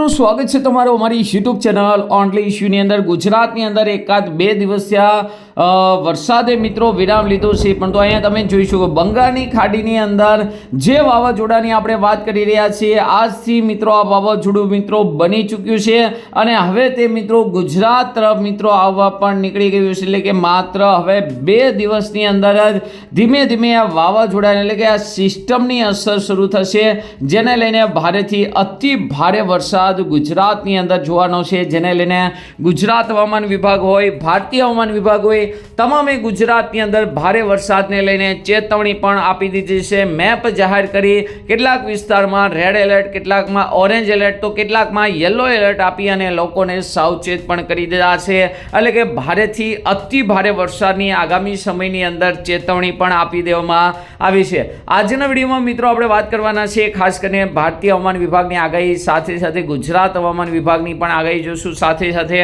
મિત્રો સ્વાગત છે તમારું અમારી યુટ્યુબ ચેનલ ઓનલી ઇશ્યુની અંદર. ગુજરાતની અંદર એકાદ બે દિવસથી અ, વરસાદે મિત્રો વિરામ લીધો છે. પરંતુ અહીંયા તમે જોઈ શકો બંગાળની ખાડીની અંદર જે વાવાઝોડાની આપણે વાત કરી રહ્યા છીએ આજથી મિત્રો આ વાવાઝોડું મિત્રો બની ચૂક્યું છે. અને હવે તે મિત્રો ગુજરાત તરફ મિત્રો આવવા પણ નીકળી ગયું છે. એટલે કે માત્ર હવે બે દિવસની અંદર જ ધીમે ધીમે આ વાવાઝોડા એટલે કે આ સિસ્ટમની અસર શરૂ થશે જેને લઈને ભારેથી અતિ ભારે વરસાદ ગુજરાતની અંદર જોવાનો છે, જેને લઈને ગુજરાત હવામાન વિભાગ હોય, ભારતીય હવામાન વિભાગ હોય, તમામે ગુજરાતની અંદર ભારે વરસાદને લઈને ચેતવણી પણ આપી દીધી છે. મેપ જાહેર કરી કેટલાક વિસ્તારમાં રેડ એલર્ટ કેટલાકમાં ઓરેન્જ એલર્ટ તો કેટલાકમાં યલો એલર્ટ આપી અને લોકોને સાવચેત પણ કરી દીધા છે. એટલે કે ભારેથી અતિ ભારે વરસાદની આગામી સમયની અંદર ચેતવણી પણ આપી દેવામાં આવી છે. આજના વિડીયોમાં મિત્રો આપણે વાત કરવાના છે ખાસ કરીને ભારતીય હવામાન વિભાગની આગાહી સાથે સાથે ગુજરાત હવામાન વિભાગની પણ આગાહી જોશું. સાથે સાથે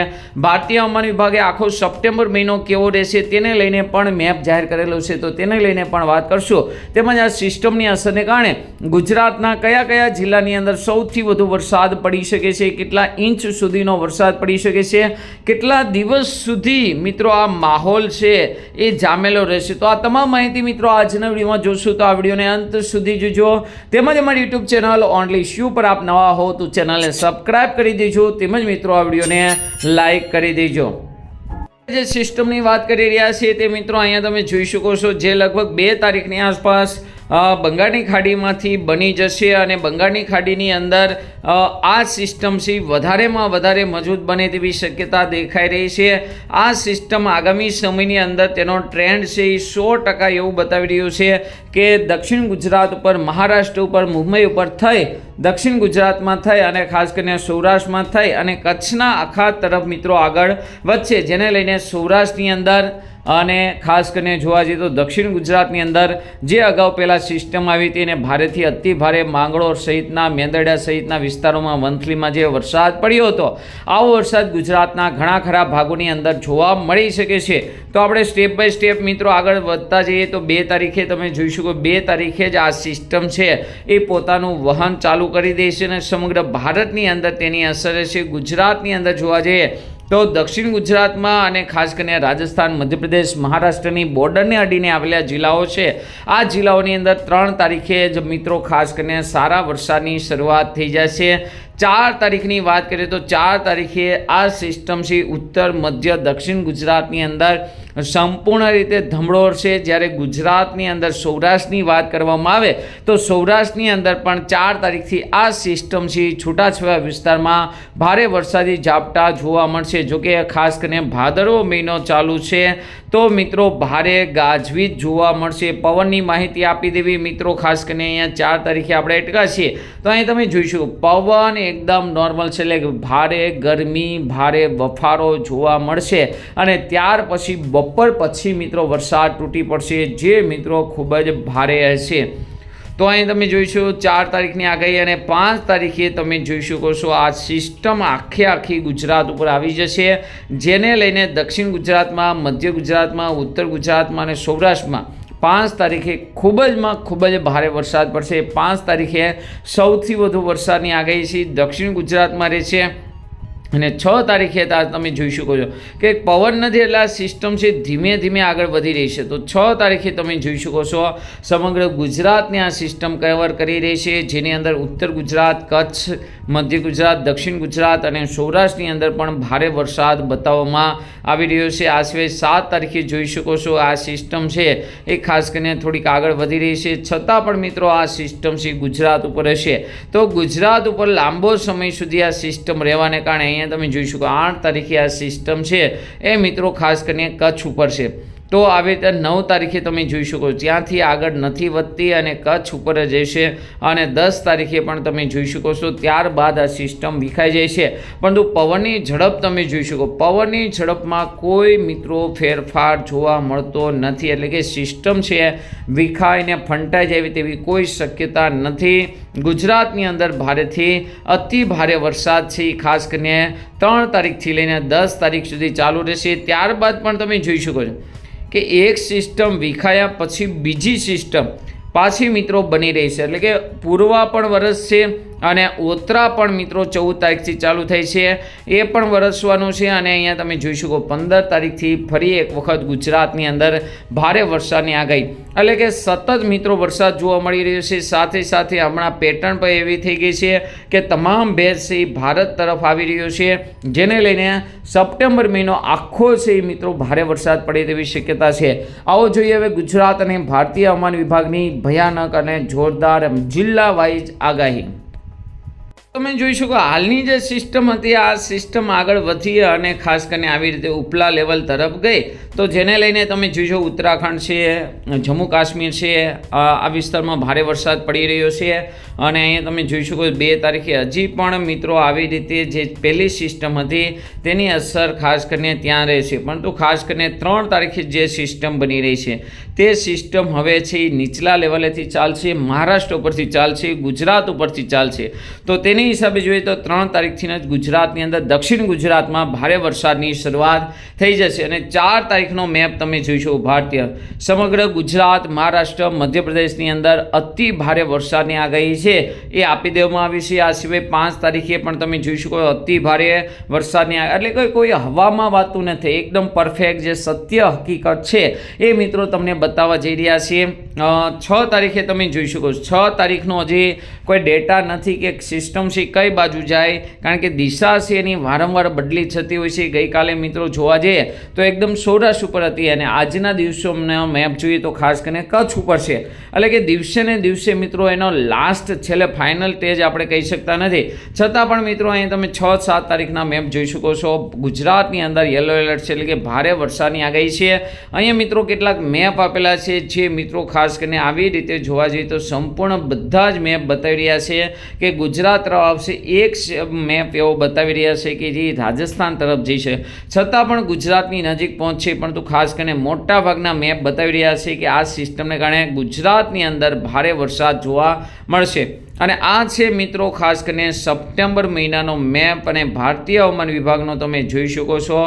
ભારતીય હવામાન વિભાગે આખો સપ્ટેમ્બર મહિનો કેવો રહેશે તેને લઈને પણ મેપ જાહેર કરેલો છે. તો તેને લઈને પણ વાત કરશું. તેમજ આ સિસ્ટમની અસરને કારણે ગુજરાતના કયા કયા જિલ્લાની અંદર સૌથી વધુ વરસાદ પડી શકે છે? કેટલા ઇંચ સુધીનો વરસાદ પડી શકે છે? કેટલા દિવસ સુધી મિત્રો આ માહોલ છે એ જામેલો રહેશે? તો આ તમામ માહિતી મિત્રો આજના વિડીયોમાં જોશું. તો આ વિડીયોને અંત સુધી જોજો. તેમજ અમારી યુટ્યુબ ચેનલ ઓનલી શ્યુ પર આપ નવા હો તો ચેનલને સબસ્ક્રાઇબ કરી દેજો, તેમજ મિત્રો આ વિડીયોને લાઇક કરી દેજો. જે સિસ્ટમની વાત કરી રહ્યા છીએ તે મિત્રો અહીંયા તમે જોઈ શકો છો, જે લગભગ બે તારીખની આસપાસ બંગાળની ખાડીમાંથી બની જશે અને બંગાળની ખાડીની અંદર આ સિસ્ટમથી વધારેમાં વધારે મજબૂત બને તેવી શક્યતા દેખાઈ રહી છે. આ સિસ્ટમ આગામી સમયની અંદર તેનો ટ્રેન્ડ છે એ સો ટકા એવું બતાવી રહ્યું છે કે દક્ષિણ ગુજરાત ઉપર, મહારાષ્ટ્ર ઉપર, મુંબઈ ઉપર થઈ, દક્ષિણ ગુજરાતમાં થઈ અને ખાસ કરીને સૌરાષ્ટ્રમાં થઈ અને કચ્છના આખા તરફ મિત્રો આગળ વધશે. જેને લઈને સૌરાષ્ટ્રની અંદર અને ખાસ કરીને જોવા જઈએ તો દક્ષિણ ગુજરાતની અંદર જે અગાઉ પહેલાં સિસ્ટમ આવી હતી અને ભારેથી અતિ ભારે માંગરોળ સહિતના, મેંદરડા સહિતના વિસ્તારોમાં મંથલીમાં જે વરસાદ પડ્યો હતો, આવો વરસાદ ગુજરાતના ઘણા ખરા ભાગોની અંદર જોવા મળી શકે છે. તો આપણે સ્ટેપ બાય સ્ટેપ મિત્રો આગળ વધતા જઈએ તો બે તારીખે તમે જોઈ શકો બે તારીખે જ આ સિસ્ટમ છે એ પોતાનું વહન ચાલુ કરી દેશે અને સમગ્ર ભારતની અંદર તેની અસર છે ગુજરાતની અંદર જોવા જઈએ તો દક્ષિણ ગુજરાતમાં અને ખાસ કરીને રાજસ્થાન, મધ્યપ્રદેશ, મહારાષ્ટ્રની બોર્ડરને અડીને આવેલા જિલ્લાઓ છે. આ જિલ્લાઓની અંદર ત્રણ તારીખે જ મિત્રો ખાસ કરીને સારા વરસાદની શરૂઆત થઈ જશે ચાર તારીખની વાત કરીએ તો ચાર તારીખે આ સિસ્ટમથી ઉત્તર, મધ્ય, દક્ષિણ ગુજરાતની અંદર સંપૂર્ણ રીતે ધમડોળશે જ્યારે ગુજરાતની અંદર સૌરાષ્ટ્રની વાત કરવામાં આવે, તો સૌરાષ્ટ્રની અંદર પણ ચાર તારીખથી આ સિસ્ટમ છે. છૂટાછવાયા વિસ્તારમાં ભારે વરસાદી ઝાપટા જોવા મળશે. જોકે ખાસ કરીને ભાદરવો મહિનો ચાલુ છે, તો મિત્રો ભારે ગાજવીજ જોવા મળશે. પવનની માહિતી આપી દેવી મિત્રો, ખાસ કરીને અહીંયા ચાર તારીખે આપણે અટકા છીએ. તો અહીં તમે જોઈશું, પવન એકદમ નોર્મલ છે, એટલે ભારે ગરમી, ભારે બફારો જોવા મળશે. અને ત્યાર પછી બપોર પછી મિત્રો વરસાદ તૂટી પડશે, જે મિત્રો ખૂબ જ ભારે હશે તો અહીં તમે જોઈશો ચાર તારીખની આગાહી અને પાંચ તારીખે તમે જોઈ શકો છો આ સિસ્ટમ આખે આખી ગુજરાત ઉપર આવી જશે, જેને લઈને દક્ષિણ ગુજરાતમાં, મધ્ય ગુજરાતમાં, ઉત્તર ગુજરાતમાં અને સૌરાષ્ટ્રમાં પાંચ તારીખે ખૂબ જ માં ખૂબ જ ભારે વરસાદ પડશે. પાંચ તારીખે સૌથી વધુ વરસાદની આગાહી છે, દક્ષિણ ગુજરાતમાં રહેશે. અને છ તારીખે તમે જોઈ શકો છો કે પવન નથી એટલે આ સિસ્ટમ છે ધીમે ધીમે આગળ વધી રહી છે. તો છ તારીખે તમે જોઈ શકો છો સમગ્ર ગુજરાતને આ સિસ્ટમ કવર કરી રહી છે. જેની અંદર ઉત્તર ગુજરાત, કચ્છ, મધ્ય ગુજરાત, દક્ષિણ ગુજરાત અને સૌરાષ્ટ્રની અંદર પણ ભારે વરસાદ બતાવવામાં આવી રહ્યો છે. આ સિવાય સાત તારીખે જોઈ શકો છો આ સિસ્ટમ છે એ ખાસ કરીને થોડીક આગળ વધી રહી છે. છતાં પણ મિત્રો આ સિસ્ટમ છે ગુજરાત ઉપર હશે. તો ગુજરાત ઉપર લાંબો સમય સુધી આ સિસ્ટમ રહેવાને કારણે અહીંયા તમે જોઈ શકો આઠ તારીખે આ સિસ્ટમ છે. એ મિત્રો ખાસ કરીને કચ્છ ઉપર છે. તો આવી રીતે નવ તારીખે તમે જોઈ શકો ત્યાંથી આગળ નથી વધતી અને કચ્છ ઉપર જશે અને દસ તારીખે પણ તમે જોઈ શકો છો. ત્યારબાદ આ સિસ્ટમ વિખાઈ જાય છે. પરંતુ પવનની ઝડપ તમે જોઈ શકો. પવનની ઝડપમાં કોઈ મિત્રો ફેરફાર જોવા મળતો નથી. એટલે કે સિસ્ટમ છે વિખાઈને ફંટાઈ જાય તેવી કોઈ શક્યતા નથી. ગુજરાતની અંદર ભારેથી અતિ ભારે વરસાદ છે. ખાસ કરીને ત્રણ તારીખથી લઈને દસ તારીખ સુધી ચાલુ રહેશે. ત્યારબાદ પણ તમે જોઈ શકો છો. કે એક સિસ્ટમ વિખાયા પછી બીજી સિસ્ટમ પાછી મિત્રો બની રહી છે. એટલે કે પૂર્વા પણ વરસશે અને ઓતરા પણ મિત્રો ચૌદ તારીખથી ચાલુ થઈ છે. એ પણ વરસવાનું છે અને અહીંયા તમે જોઈ શકો પંદર તારીખથી ફરી એક વખત ગુજરાતની અંદર ભારે વરસાદની આગાહી. એટલે કે સતત મિત્રો વરસાદ જોવા મળી રહ્યો છે. સાથે સાથે હમણાં પેટર્ન પણ એવી થઈ ગઈ છે કે તમામ ભેજ છે ભારત તરફ આવી રહ્યો છે. જેને લઈને સપ્ટેમ્બર મહિનો આખો છે મિત્રો ભારે વરસાદ પડે તેવી શક્યતા છે. આવો જોઈએ હવે ગુજરાત અને ભારતીય હવામાન વિભાગની ભયાનક અને જોરદાર જિલ્લા વાઇઝ આગાહી. તમે જોઈ શકો હાલની જે સિસ્ટમ હતી, આ સિસ્ટમ આગળ વધી અને ખાસ કરીને આવી રીતે ઉપલા લેવલ તરફ ગઈ. તો જેને લઈને તમે જોઈશો ઉત્તરાખંડ છે, જમ્મુ કાશ્મીર છે, આ આ વિસ્તારમાં ભારે વરસાદ પડી રહ્યો છે. અને અહીંયા તમે જોઈ શકો બે તારીખે હજી પણ મિત્રો આવી રીતે જે પહેલી સિસ્ટમ હતી, તેની અસર ખાસ કરીને ત્યાં રહેશે પરંતુ ખાસ કરીને ત્રણ તારીખે જે સિસ્ટમ બની રહી છે, તે સિસ્ટમ હવે છે નીચલા લેવલેથી ચાલશે, મહારાષ્ટ્ર ઉપરથી ચાલશે, ગુજરાત ઉપરથી ચાલશે. તો તેની હિસાબે જોઈએ તો ત્રણ તારીખથી જ ગુજરાતની અંદર દક્ષિણ ગુજરાતમાં ભારે વરસાદની શરૂઆત થઈ જશે અને ચાર તારીખનો મેપ તમે જોઈશો ભારતીય. સમગ્ર ગુજરાત, મહારાષ્ટ્ર, મધ્યપ્રદેશની અંદર અતિ ભારે વરસાદની આગાહી છે. એ આપી દેવામાં આવી છે. આ સિવાય પાંચ તારીખે પણ તમે જોઈ શકો અતિ ભારે વરસાદની એટલે કોઈ કોઈ હવામાં વાતું નથી એકદમ પરફેક્ટ જે સત્ય હકીકત છે એ મિત્રો તમને બતાવવા જઈ રહ્યા છીએ. છ તારીખે તમે જોઈ શકો છ. તારીખનો હજી કોઈ ડેટા નથી કે સિસ્ટમ છે, કઈ બાજુ જાય? કારણ કે દિશા છે એની વારંવાર બદલી થતી હોય છે. ગઈકાલે મિત્રો જોવા જઈએ તો એકદમ સૌરાષ્ટ્ર ઉપર હતી અને આજના દિવસોનો મેપ જોઈએ તો ખાસ કરીને કચ્છ ઉપર છે. એટલે કે દિવસે ને દિવસે મિત્રો એનો લાસ્ટ છેલ્લે ફાઇનલ સ્ટેજ આપણે કહી શકતા નથી. છતાં પણ મિત્રો અહીં તમે છ સાત તારીખના મેપ જોઈ શકો છો. ગુજરાતની અંદર યલો એલર્ટ છે, એટલે કે ભારે વરસાદની આગાહી છે. અહીંયા મિત્રો કેટલાક મેપ આપેલા છે, જે મિત્રો ખાસ કરીને આવી રીતે જોવા જઈએ તો સંપૂર્ણ બધા જ મેપ બતાવી રહ્યા છે કે ગુજરાત તરફ આવશે. એક મેપ એવો બતાવી રહ્યા છે કે જે રાજસ્થાન તરફ જશે છતાં પણ ગુજરાતની નજીક પહોંચશે, પરંતુ ખાસ કરીને મોટા ભાગના મેપ બતાવી રહ્યા છે કે આ સિસ્ટમને કારણે ગુજરાતની અંદર ભારે વરસાદ જોવા મળશે. અને આ છે મિત્રો, ખાસ કરીને સપ્ટેમ્બર મહિનાનો મેપ અને ભારતીય હવામાન વિભાગનો તમે જોઈ શકો છો.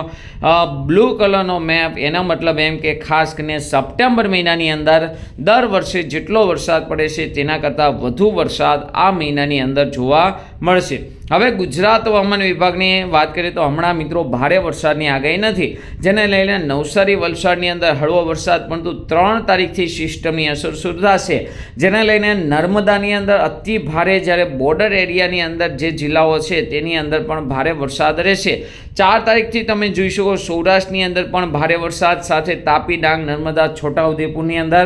બ્લુ કલરનો મેપ, એનો મતલબ એમ કે ખાસ કરીને સપ્ટેમ્બર મહિનાની અંદર દર વર્ષે જેટલો વરસાદ પડે છે તેના કરતાં વધુ વરસાદ આ મહિનાની અંદર જોવા મળશે. હવે ગુજરાત હવામાન વિભાગની વાત કરીએ તો હમણાં મિત્રો ભારે વરસાદની આગાહી નથી, જેને લઈને નવસારી વલસાડની અંદર હળવો વરસાદ, પરંતુ ત્રણ તારીખથી સિસ્ટમની અસર સુધાશે જેને લઈને નર્મદાની અંદર અતિ ભારે જ્યારે બોર્ડર એરિયાની અંદર જે જિલ્લાઓ છે તેની અંદર પણ ભારે વરસાદ રહેશે. ચાર તારીખથી તમે જોઈ શકો સૌરાષ્ટ્રની અંદર પણ ભારે વરસાદ, સાથે તાપી ડાંગ નર્મદા, છોટાઉદેપુરની અંદર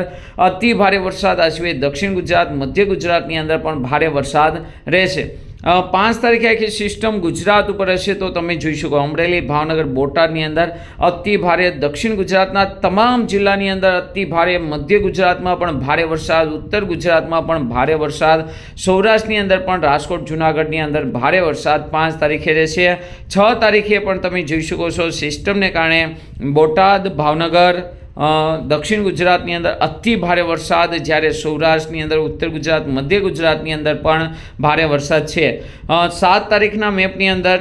અતિ ભારે વરસાદ, આ દક્ષિણ ગુજરાત, મધ્ય ગુજરાતની અંદર પણ ભારે વરસાદ રહેશે. પાંચ તારીખે આખી સિસ્ટમ ગુજરાત ઉપર હશે તો તમે જોઈ શકો. અમરેલી, ભાવનગર, બોટાદની અંદર અતિ ભારે, દક્ષિણ ગુજરાતના તમામ જિલ્લાની અંદર અતિ ભારે, મધ્ય ગુજરાતમાં પણ ભારે વરસાદ, ઉત્તર ગુજરાતમાં પણ ભારે વરસાદ, સૌરાષ્ટ્રની અંદર પણ રાજકોટ, જુનાગઢની અંદર ભારે વરસાદ પાંચ તારીખે રહેશે. છ તારીખે પણ તમે જોઈ શકો છો સિસ્ટમને કારણે બોટાદ, ભાવનગર દક્ષિણ ગુજરાતની અંદર અતિ ભારે વરસાદ, જ્યારે સૌરાષ્ટ્રની અંદર, ઉત્તર ગુજરાત, મધ્ય ગુજરાતની અંદર પણ ભારે વરસાદ છે. સાત તારીખના મેપની અંદર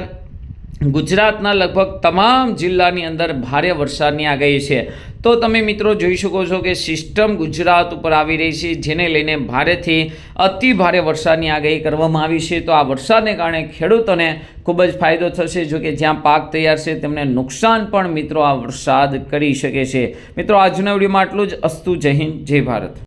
ગુજરાતના લગભગ તમામ જિલ્લાની અંદર ભારે વરસાદની આગાહી છે. તો તમે મિત્રો જોઈ શકો છો કે સિસ્ટમ ગુજરાત ઉપર આવી રહી છે, જેને લઈને ભારેથી અતિ ભારે વરસાદની આગાહી કરવામાં આવી છે. તો આ વરસાદને કારણે ખેડૂતોને ખૂબ જ ફાયદો થશે, જો કે જ્યાં પાક તૈયાર છે તેમને નુકસાન પણ મિત્રો આ વરસાદ કરી શકે છે. મિત્રો, આજના વિડીયોમાં આટલું જ. અસ્તુ જય હિન્દ, જય ભારત.